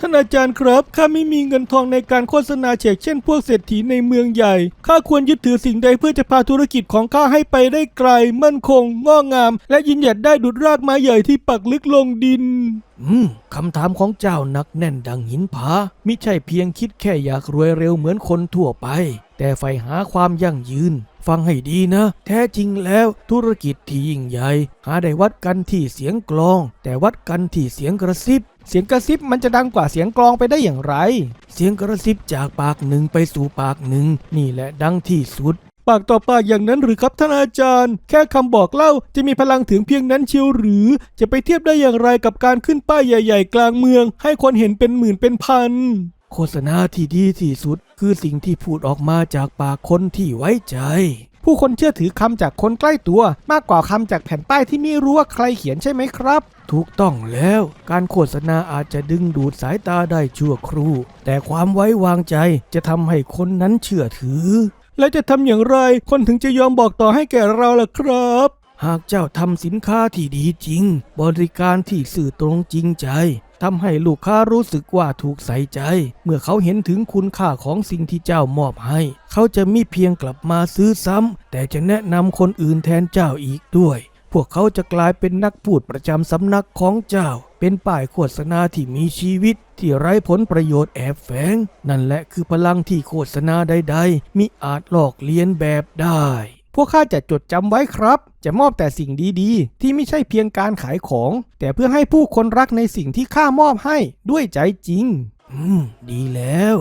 ท่านอาจารย์ครับ ข้าไม่มีเงินทองในการโฆษณาเฉกเช่นพวกเศรษฐีในเมืองใหญ่ ข้าควรยึดถือสิ่งใดเพื่อจะพาธุรกิจของข้าให้ไปได้ไกล มั่นคง งอกงาม และยินหยัดได้ดุดรากไม้ใหญ่ที่ปักลึกลงดิน อืม คำถามของเจ้านักแน่นดังหินผา มิใช่เพียงคิดแค่อยากรวยเร็วเหมือนคนทั่วไป แต่ใฝ่หาความยั่งยืน ฟังให้ดีนะ แท้จริงแล้วธุรกิจที่ยิ่งใหญ่ หาได้วัดกันที่เสียงกลอง แต่วัดกันที่เสียงกระซิบ เสียงกระซิบมันจะดังกว่าเสียงกลองไปได้อย่างไร เสียงกระซิบจากปากหนึ่งไปสู่ปากหนึ่ง นี่แหละดังที่สุด ปากต่อปากอย่างนั้นหรือครับท่านอาจารย์ แค่คำบอกเล่าจะมีพลังถึงเพียงนั้นเชียวหรือ จะไปเทียบได้อย่างไรกับการขึ้นป้ายใหญ่ ๆ กลางเมือง ให้คนเห็นเป็นหมื่นเป็นพันโฆษณาที่ดีที่สุด คือสิ่งที่พูดออกมาจากปากคนที่ไว้ใจ ผู้คนเชื่อถือคำจากคนใกล้ตัวมากกว่าคำจากแผ่นป้ายที่ไม่รู้ว่าใครเขียนใช่ไหมครับ ถูกต้องแล้ว การโฆษณาอาจจะดึงดูดสายตาได้ชั่วครู่ แต่ความไว้วางใจจะทำให้คนนั้นเชื่อถือ และจะทำอย่างไร คนถึงจะยอมบอกต่อให้แก่เราล่ะครับหากเจ้าทำสินค้าที่ดีจริง บริการที่สื่อตรงจริงใจ ทำให้ลูกค้ารู้สึกว่าถูกใส่ใจ เมื่อเขาเห็นถึงคุณค่าของสิ่งที่เจ้ามอบให้ เขาจะม่เพียงกลับมาซื้อซ้ำ แต่จะแนะนำคนอื่นแทนเจ้าอีกด้วย พวกเขาจะกลายเป็นนักพูดประจำสำนักของเจ้า เป็นป้ายโฆษณาที่มีชีวิต ที่ไร้ผลประโยชน์แอบแฝง นั่นแหละคือพลังที่โฆษณาใดๆมิอาจหลอกเลียนแบบได้ วกข้าจะจดจำไว้ครับ จะมอบแต่สิ่งดีๆ ที่ไม่ใช่เพียงการขายของ แต่เพื่อให้ผู้คนรักในสิ่งที่ข้ามอบให้ด้วยใจจริง อืม ดีแล้ว